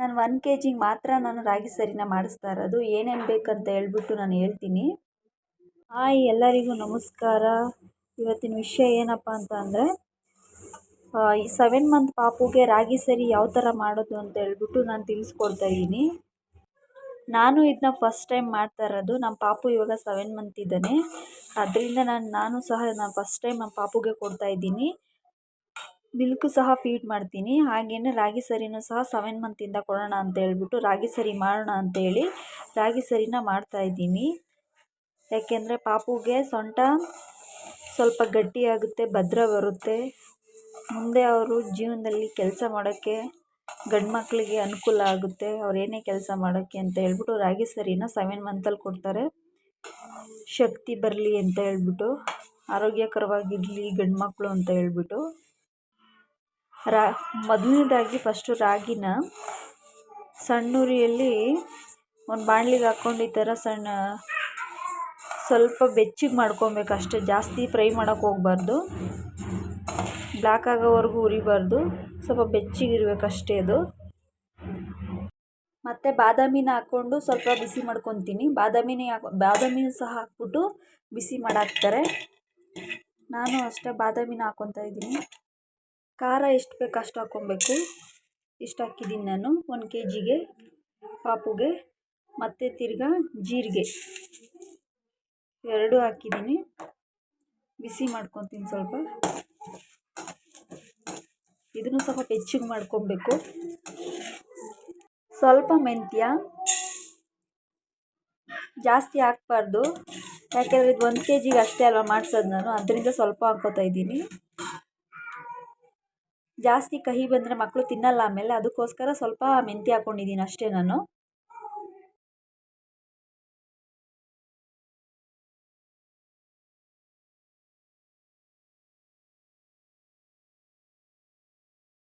ನಾನು one K ಜಿಗೆ ಮಾತ್ರ ನಾನು ರಾಗಿ ಸರಿನ ಮಾಡಿಸ್ತಾ ಇರೋದು. ಏನೇನು ಬೇಕಂತ ಹೇಳ್ಬಿಟ್ಟು ನಾನು ಹೇಳ್ತೀನಿ. ಹಾಯ್ ಎಲ್ಲರಿಗೂ ನಮಸ್ಕಾರ. ಇವತ್ತಿನ ವಿಷಯ ಏನಪ್ಪ ಅಂತ ಅಂದರೆ ಈ ಸೆವೆನ್ ಮಂತ್ ಪಾಪುಗೆ ರಾಗಿ ಸರಿ ಯಾವ ಥರ ಮಾಡೋದು ಅಂತ ಹೇಳ್ಬಿಟ್ಟು ನಾನು ತಿಳಿಸ್ಕೊಡ್ತಾ ಇದ್ದೀನಿ. ನಾನು ಇದನ್ನ ಫಸ್ಟ್ ಟೈಮ್ ಮಾಡ್ತಾ ಇರೋದು. ನಮ್ಮ ಪಾಪು ಇವಾಗ ಸೆವೆನ್ ಮಂತ್ ಇದ್ದಾನೆ. ಅದರಿಂದ ನಾನು ನಾನು ಸಹ ನಾನು ಫಸ್ಟ್ ಟೈಮ್ ನಮ್ಮ ಪಾಪುಗೆ ಕೊಡ್ತಾ ಇದ್ದೀನಿ. ಮಿಲ್ಕು ಸಹ ಫೀಡ್ ಮಾಡ್ತೀನಿ. ಹಾಗೆಯೇ ರಾಗಿ ಸರಿನೂ ಸಹ ಸೆವೆನ್ ಮಂತಿಂದ ಕೊಡೋಣ ಅಂತ ಹೇಳ್ಬಿಟ್ಟು ರಾಗಿ ಸರಿ ಮಾಡೋಣ ಅಂತೇಳಿ ರಾಗಿ ಸರಿನ ಮಾಡ್ತಾಯಿದ್ದೀನಿ ಯಾಕೆಂದರೆ ಪಾಪುಗೆ ಸೊಂಟ ಸ್ವಲ್ಪ ಗಟ್ಟಿಯಾಗುತ್ತೆ ಭದ್ರ ಬರುತ್ತೆ. ಮುಂದೆ ಅವರು ಜೀವನದಲ್ಲಿ ಕೆಲಸ ಮಾಡೋಕ್ಕೆ ಗಂಡು ಮಕ್ಕಳಿಗೆ ಅನುಕೂಲ ಆಗುತ್ತೆ. ಅವ್ರು ಏನೇ ಕೆಲಸ ಮಾಡೋಕ್ಕೆ ಅಂತ ಹೇಳ್ಬಿಟ್ಟು ರಾಗಿ ಸರಿನ ಸೆವೆನ್ ಮಂತಲ್ಲಿ ಕೊಡ್ತಾರೆ. ಶಕ್ತಿ ಬರಲಿ ಅಂತ ಹೇಳ್ಬಿಟ್ಟು, ಆರೋಗ್ಯಕರವಾಗಿರಲಿ ಗಂಡು ಮಕ್ಕಳು ಅಂತ ಹೇಳ್ಬಿಟ್ಟು. ರಾ, ಮೊದಲನೇದಾಗಿ ಫಸ್ಟು ರಾಗಿನ ಸಣ್ಣುರಿಯಲ್ಲಿ ಒಂದು ಬಾಣ್ಲಿಗೆ ಹಾಕ್ಕೊಂಡು ಈ ಥರ ಸಣ್ಣ, ಸ್ವಲ್ಪ ಬೆಚ್ಚಗೆ ಮಾಡ್ಕೊಬೇಕು ಅಷ್ಟೇ. ಜಾಸ್ತಿ ಫ್ರೈ ಮಾಡೋಕ್ಕೆ ಹೋಗ್ಬಾರ್ದು. ಬ್ಲ್ಯಾಕ್ ಆಗೋವರೆಗೂ ಉರಿಬಾರ್ದು. ಸ್ವಲ್ಪ ಬೆಚ್ಚಗಿರ್ಬೇಕು ಅಷ್ಟೇ ಅದು. ಮತ್ತು ಬಾದಾಮಿನ ಹಾಕ್ಕೊಂಡು ಸ್ವಲ್ಪ ಬಿಸಿ ಮಾಡ್ಕೊತೀನಿ. ಬಾದಾಮಿನ ಹಾಕೊ ಬಾದಾಮಿನೂ ಸಹ ಹಾಕ್ಬಿಟ್ಟು ಬಿಸಿ ಮಾಡಾಕ್ತಾರೆ. ನಾನು ಅಷ್ಟೇ ಬಾದಾಮಿನ ಹಾಕ್ಕೊತಾ ಇದ್ದೀನಿ. ಖಾರ ಎಷ್ಟು ಬೇಕು ಅಷ್ಟು ಹಾಕ್ಕೊಬೇಕು. ಇಷ್ಟು ಹಾಕಿದ್ದೀನಿ ನಾನು. ಒಂದು ಕೆ ಜಿಗೆ ಪಾಪುಗೆ, ಮತ್ತು ತಿರ್ಗಾ ಜೀರಿಗೆ. ಎರಡೂ ಹಾಕಿದ್ದೀನಿ ಬಿಸಿ ಮಾಡ್ಕೊತೀನಿ ಸ್ವಲ್ಪ. ಇದನ್ನು ಸ್ವಲ್ಪ ಹೆಚ್ಚಿಗೆ ಮಾಡ್ಕೊಬೇಕು. ಸ್ವಲ್ಪ ಮೆಂತ್ಯ. ಜಾಸ್ತಿ ಹಾಕ್ಬಾರ್ದು. ಯಾಕೆಂದರೆ ಇದು ಒಂದು ಕೆ ಜಿಗೆ ಅಷ್ಟೇ ಅಲ್ವಾ ಮಾಡ್ಸೋದು ನಾನು. ಅದರಿಂದ ಸ್ವಲ್ಪ ಹಾಕ್ಕೋತಾ ಇದ್ದೀನಿ. ಜಾಸ್ತಿ ಕಹಿ ಬಂದರೆ ಮಕ್ಕಳು ತಿನ್ನಲ್ಲ ಆಮೇಲೆ ಅದಕ್ಕೋಸ್ಕರ ಸ್ವಲ್ಪ ಮೆಂತ್ಯ ಹಾಕ್ಕೊಂಡಿದ್ದೀನಿ ಅಷ್ಟೇ ನಾನು.